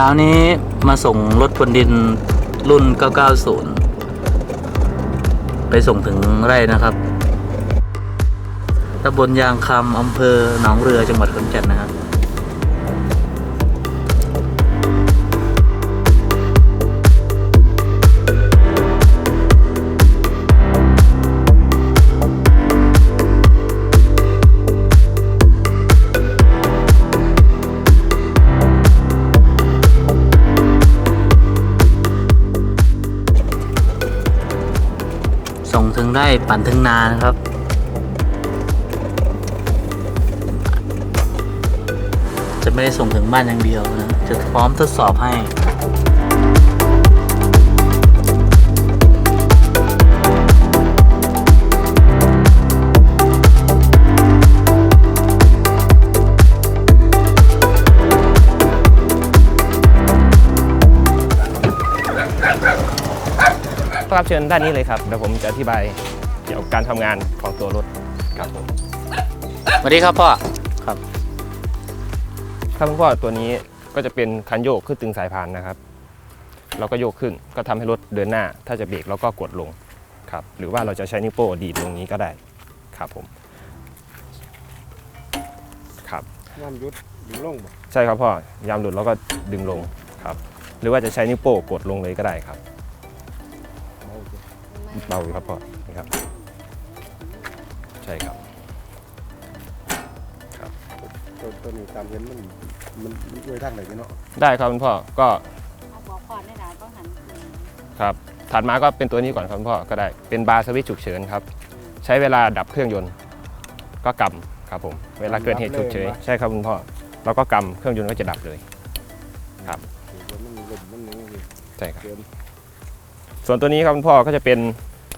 ช้านี้มาส่งรถพนดินรุ่น 990 ไปส่งถึงไร่นะครับตำบลยางคำอำเภอหนองเรือจังหวัดขอนแก่นนะครับ ได้ปั่นถึงนานะครับ จะไม่ได้ส่งถึงบ้านอย่างเดียวนะ จะพร้อมทดสอบให้ ครับเชิญด้านนี้เลยครับเดี๋ยวผมจะอธิบายเกี่ยวกับการทำงานของตัวรถครับผมสวัสดีครับพ่อ ครับคุณพ่อตัวนี้ก็จะเป็นคันโยกขึ้นตึงสายพานนะครับ เราก็โยกขึ้นก็ทำให้รถเดินหน้า ถ้าจะเบรกเราก็กดลงครับหรือว่าเราจะใช้นิ้วโป้ดีดตรงนี้ก็ได้ครับผมครับย่ำยุดดึงลงบ่ใช่ครับพ่อยามหลุดเราก็ดึงลงครับ หรือว่าจะใช้นิ้วโป้กดลงเลยก็ได้ครับเอาสิ เบาอยู่ครับพ่อนี่ครับ ใช่ครับตัวตัวนี้ตามเห็นมันมันมันด้วยทางไหนกันเนาะได้ครับคุณพ่อก็เอาบอกก่อนได้หลายต้องหันคืนครับถัดมาก็เป็นตัวนี้ก่อนครับคุณพ่อก็ได้เป็นบาร์สวิตช์ฉุกเฉินครับ ใช้เวลาดับเครื่องยนต์ ก็กำครับผม เวลาเกิดเหตุฉุกเฉินใช่ครับคุณพ่อเราก็กำเครื่องยนต์ก็จะดับเลย ครับ เดี๋ยวมันลมมันนี่นี่ใช่ครับเกิน ส่วนตัวนี้ครับคุณพ่อก็จะเป็น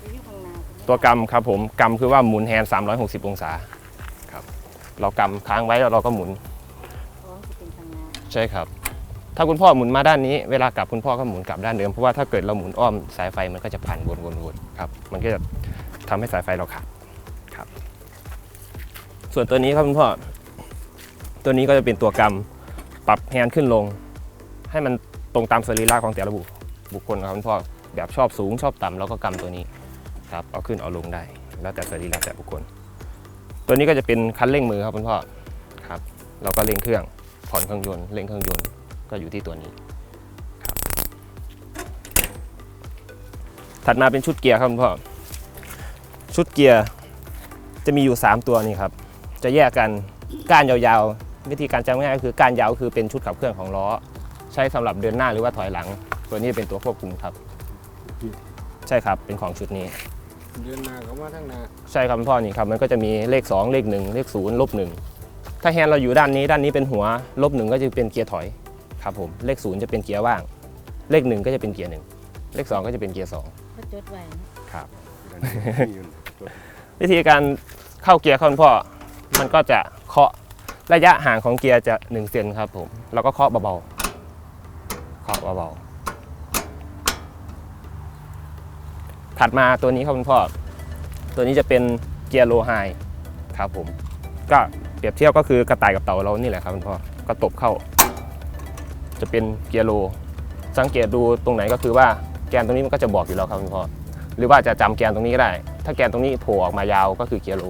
ไปอยู่ข้างหน้าตัวกำครับผมกำคือว่าหมุนแฮนด์360 องศาครับเรากำค้างไว้แล้วเราก็หมุนท้องจะเป็นข้างหน้าใช่ครับ ถ้าคุณพ่อหมุนมาด้านนี้เวลากลับคุณพ่อก็หมุนกลับด้านเดิมเพราะว่าถ้าเกิดเราหมุนอ้อมสายไฟมันก็จะพันวนวนวนครับมันก็จะทำให้สายไฟเราขาดครับ ส่วนตัวนี้ครับคุณพ่อตัวนี้ก็จะเป็นตัวกำปรับแฮนด์ขึ้นลง ให้มันตรงตามสรีระของแต่ละบุคบุคคลนะครับคุณพ่อ แบบชอบสูงชอบต่ำเราก็กำตัวนี้ครับเอาขึ้นเอาลงได้ แล้วแต่สรีระแต่บุคคล ตัวนี้ก็จะเป็นคันเร่งมือครับคุณพ่อครับ เราก็เร่งเครื่องผ่อนเครื่องยนต์เร่งเครื่องยนต์ก็อยู่ที่ตัวนี้ครับถัดมาเป็นชุดเกียร์ครับคุณพ่อชุดเกียร์จะมีอยู่ 3 ตัวนี่ครับ จะแยกกันก้านยาวๆ วิธีการจำง่ายก็คือก้านยาวคือเป็นชุดขับเคลื่อนของล้อ ใช้สำหรับเดินหน้าหรือว่าถอยหลัง ตัวนี้เป็นตัวควบคุมครับ ใช่ครับเป็นของชุดนี้ เดือนหน้าเขามาทางหน้าใช่ครับคุณพ่อนี่ครับมันก็จะมีเลข 2 เลข 1 เลข0ลบ1ถ้าแฮนด์เราอยู่ด้านนี้ด้านนี้เป็นหัวลบ1ก็จะเป็นเกียร์ถอยครับผมเลข0จะเป็นเกียร์ว่าง เลข1ก็จะเป็นเกียร์1เลข2ก็จะเป็นเกียร์ก็จดไว้นะ2ครับเดือนนี้อยู่จดวิธีการเข้าเกียร์ครับคุณพ่อมันก็จะเคาะระยะห่างของเกียร์จะ1เซนครับผมแล้วก็เคาะเบาๆเคาะเบาๆ ถัดมาตัวนี้ครับคุณพ่อ ตัวนี้จะเป็นเกียร์โลไฮครับผม ก็เปรียบเทียบก็คือกระต่ายกับเต่าเรานี่แหละครับคุณพ่อ ก็ตบเข้า จะเป็นเกียร์โล สังเกตดูตรงไหนก็คือว่าแกนตรงนี้มันก็จะบอกอยู่แล้วครับคุณพ่อ หรือว่าจะจำแกนตรงนี้ก็ได้ ถ้าแกนตรงนี้โผล่ออกมายาวก็คือเกียร์โล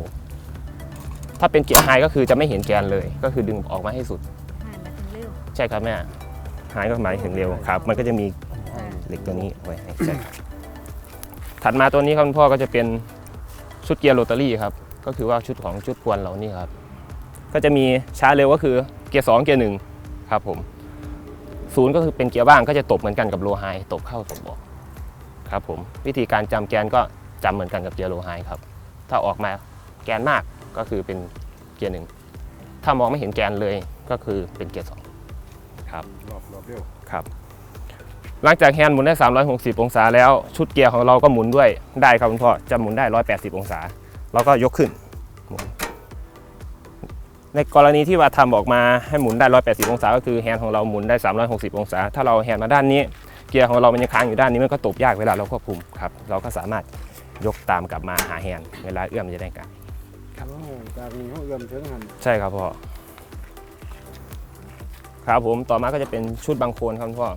ถ้าเป็นเกียร์ไฮก็คือจะไม่เห็นแกนเลย ก็คือดึงออกมาให้สุดให้มาถึงเร็วใช่ครับแม่ไฮก็หมายถึงเร็วครับ มันก็จะมีเหล็กตัวนี้ไว้ให้ใช่ครับ ถัดมาตัวนี้ครับคุณพ่อก็จะเป็นชุดเกียร์โรตารี่ครับก็คือว่าชุดของชุดพวนเรานี่ครับก็จะมีช้าเร็วก็คือเกียร์สองเกียร์หนึ่งครับผมศูนย์ก็คือเป็นเกียร์ว่างก็จะตบเหมือนกันกับโลไฮตบเข้าตบออกครับผมวิธีการจำแกนก็จำเหมือนกันกับเกียร์โลไฮครับถ้าออกมาแกนมากก็คือเป็นเกียร์หนึ่งถ้ามองไม่เห็นแกนเลยก็คือเป็นเกียร์สองครับรอบรอบเดียวครับ หลังจากแฮนด์หมุนได้ 360 องศาแล้วชุดเกียร์ของเราก็หมุนด้วยได้ครับคุณพ่อจะหมุนได้ 180 องศา เราก็ยกขึ้นหมุนในกรณีที่ว่าทำออกมาให้หมุนได้ 180 องศา ก็คือแฮนด์ของเราหมุนได้ 360 องศา ถ้าเราแฮนด์มาด้านนี้ เกียร์ของเรามันยังค้างอยู่ด้านนี้มันก็ตบยากเวลาเราควบคุมครับ เราก็สามารถยกตามกลับมาหาแฮนด์เวลาเอื้อมจะได้กันโอ้จากนี้เขาเอื้อมถึงหันใช่ครับพ่อครับผมต่อมาก็จะเป็นชุดบางโคนครับคุณพ่อ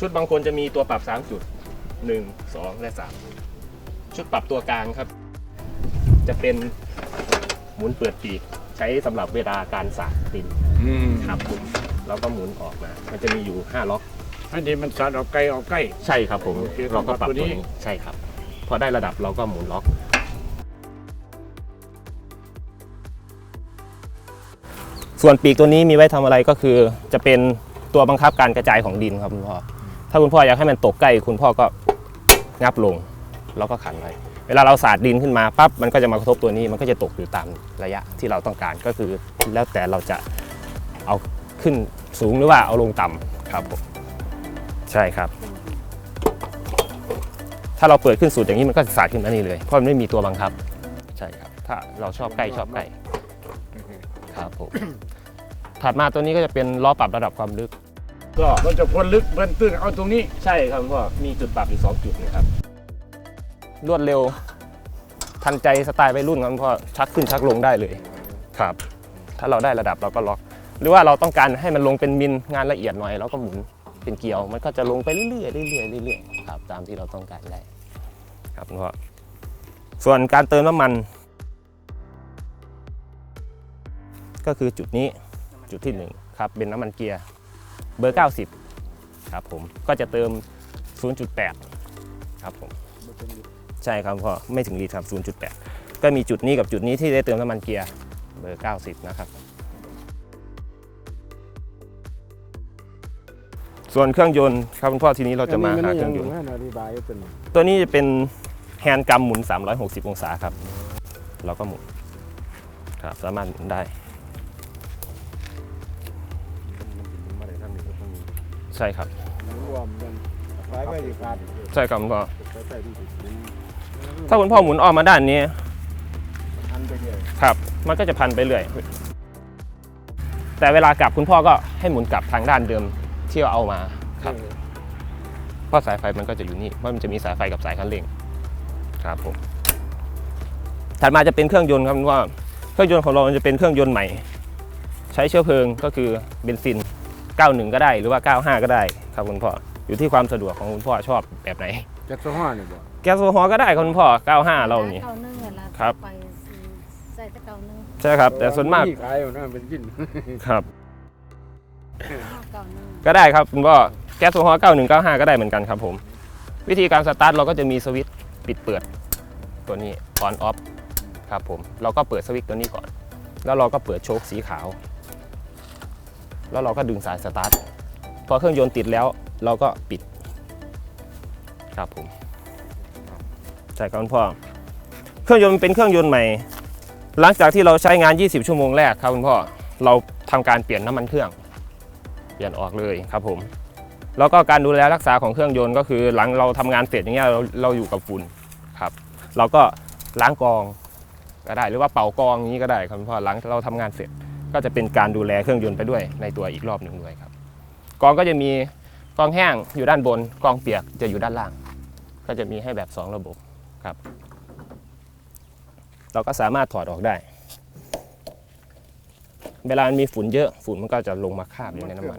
ชุดบางโคนจะมีตัวปรับ 3 จุด 1 2 และ 3 ชุดปรับตัวกลางครับ จะเป็นหมุนเปิดปีกใช้สำหรับเวลาการสาดดินอืมครับผมแล้วก็หมุนออกมา มันจะมีอยู่ 5 ล็อก อันนี้มันสัตว์ออกไกลออกใกล้ ใช่ครับผมโอเคเราก็ปรับตัวตัวนี้นี้ใช่ครับ พอได้ระดับเราก็หมุนล็อกส่วนปีกตัวนี้มีไว้ทำอะไรก็คือจะเป็นตัวบังคับการกระจายของดินครับคุณพ่อ ถ้าคุณพ่ออยากให้มันตกใกล้ คุณพ่อก็งับลง แล้วก็ขันไว้เวลาเราสาดดินขึ้นมาปั๊บมันก็จะมากระทบตัวนี้มันก็จะตกอยู่ตามระยะที่เราต้องการก็คือ แล้วแต่เราจะเอาขึ้นสูงหรือว่าเอาลงต่ำครับผมใช่ครับ ถ้าเราเปิดขึ้นสุดอย่างนี้มันก็จะสาดขึ้นมานี่เลย เพราะมันไม่มีตัวบังคับ ใช่ครับ ถ้าเราชอบใกล้ชอบใกล้ครับผมถัดมาตัวนี้ก็จะเป็นล้อปรับระดับความลึก ก็เราจะพ้นลึกเบิ้นตื้นเอาตรงนี้ใช่ครับพ่อมีจุดปรับอยู่สองจุดนะครับรวดเร็ว ทันใจสไตล์วัยรุ่นครับพ่อชักขึ้นชักลงได้เลยครับ ถ้าเราได้ระดับเราก็ล็อก หรือว่าเราต้องการให้มันลงเป็นมิลงานละเอียดหน่อยเราก็หมุนเป็นเกลียว มันก็จะลงไปเรื่อยๆเรื่อยๆเรื่อยๆครับตามที่เราต้องการได้ ครับพ่อส่วนการเติมน้ำมัน ก็คือจุดนี้จุดที่หนึ่งครับเป็นน้ำมันเกียร์ เบอร์ 90 ครับผมก็จะเติม 0.8 ครับผมใช่ครับพ่อไม่ถึงลิตรครับ0.8 ก็มีจุดนี้กับจุดนี้ที่ได้เติมน้ำมันเกียร์เบอร์ 90 นะครับ ส่วนเครื่องยนต์ครับคุณพ่อทีนี้เราจะมาหาเครื่องยนต์ให้อธิบายเป็นตัวนี้จะเป็นแฮนด์กัมหมุน 360 องศาครับ เราก็หมุนครับสามารถหมุนได้ ใช่ครับรวมกันคล้ายไปอีกขาดใช่ครับคุณพ่อใช้ใส่ที่สุดถ้าคุณพ่อหมุนออกมาด้านนี้อันไปเรื่อยครับ มันก็จะพันไปเรื่อยแต่เวลากลับคุณพ่อก็ให้หมุนกลับทางด้านเดิมที่เราเอามาครับเพราะสายไฟมันก็จะอยู่นี่เพราะมันจะมีสายไฟกับสายคันเร่งครับผมถัดมาจะเป็นเครื่องยนต์ครับว่า เครื่องยนต์ของเราจะเป็นเครื่องยนต์ใหม่ ใช้เชื้อเพลิงก็คือเบนซิน 91 ก็ได้หรือว่า 95 ก็ได้ครับคุณพ่ออยู่ที่ความสะดวกของคุณพ่อชอบแบบไหนจักรสห้าเนี่ยบ่แก๊สโซฮอล์ก็ได้ครับคุณพ่อ 95 เรานี่ เก้าหนึ่งเวลาครับ ไปใส่แตะเก้าหนึ่งใช่ครับ แต่ส่วนมากขายอยู่นะเป็นกินครับเก้าหนึ่งก็ได้ครับคุณพ่อแก๊สโซฮอล์9195 ก็ได้เหมือนกันครับผม วิธีการสตาร์ทเราก็จะมีสวิตช์ปิดเปิด ตัวนี้ on off ครับผม เราก็เปิดสวิตช์ตัวนี้ก่อน แล้วเราก็เปิดโชคสีขาว แล้วเราก็ดึงสายสตาร์ทพอเครื่องยนต์ติดแล้วเราก็ปิด ครับผมใช่ครับคุณพ่อเครื่องยนต์เป็นเครื่องยนต์ใหม่ หลังจากที่เราใช้งาน 20 ชั่วโมงแรกครับคุณพ่อเราทำการเปลี่ยนน้ำมันเครื่อง เปลี่ยนออกเลยครับผม แล้วก็การดูแลรักษาของเครื่องยนต์ก็คือ หลังเราทำงานเสร็จอย่างเงี้ยเราเราอยู่กับฝุ่นครับ เราก็ล้างกองก็ได้หรือว่าเป่ากองอย่างนี้ก็ได้ครับคุณพ่อหลังเราทำงานเสร็จ ก็จะเป็นการดูแลเครื่องยนต์ไปด้วยในตัวอีกรอบหนึ่งด้วยครับ กองก็จะมีกองแห้งอยู่ด้านบน กองเปียกจะอยู่ด้านล่าง ก็จะมีให้แบบ 2 ระบบครับ เราก็สามารถถอดออกได้ เวลามันมีฝุ่นเยอะฝุ่นมันก็จะลงมาคาบอยู่ในน้ำมัน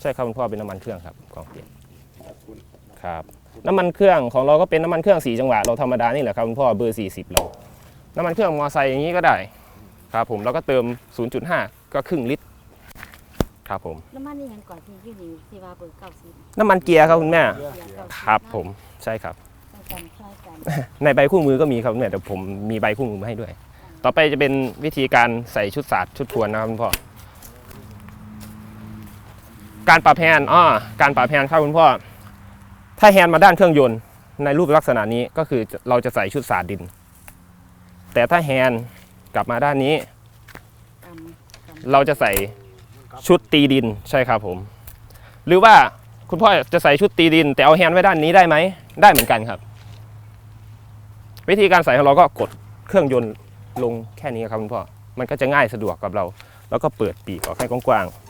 ใช่ครับคุณพ่อเป็นน้ำมันเครื่องครับกองเปลี่ยนครับน้ำมันเครื่องของเราก็เป็นน้ำมันเครื่องสีจังหวะเราธรรมดานี่แหละครับคุณพ่อเบอร์40เราน้ำมันเครื่องมอไซค์อย่างนี้ก็ได้ ครับผมแล้วก็เติม 0.5 ก็ครึ่งลิตรครับผมแล้วมันนี่ยังก่อนที่ยี่นี่ที่ว่าเบอร์เก้าสิบน้ำมันเกียร์ครับคุณแม่เกียเก้าสิครับผมใช่ครับใช่กันคล้ายกันในใบคู่มือก็มีครับเนี่ยแต่ผมมีใบคู่มือมาให้ด้วย ต่อไปจะเป็นวิธีการใส่ชุดสาดชุดทวนนะครับคุณพ่อการปรับแฮนด์อ้อการปรับแฮนด์ครับคุณพ่อถ้าแฮนด์มาด้านเครื่องยนต์ในรูปลักษณะนี้ก็คือเราจะใส่ชุดสาดดิน แต่ถ้าแฮนด์ กลับมาด้านนี้ กำกเราจะใส่ชุดตีดินใช่ครับผม หรือว่าคุณพ่อจะใส่ชุดตีดิน แต่เอาแฮนด์ไว้ด้านนี้ได้ไหมได้เหมือนกันครับ วิธีการใส่ของเราก็กดเครื่องยนต์ลงแค่นี้ครับคุณพ่อมันก็จะง่ายสะดวกกับเรา แล้วก็เปิดปีกออกให้กว้างๆ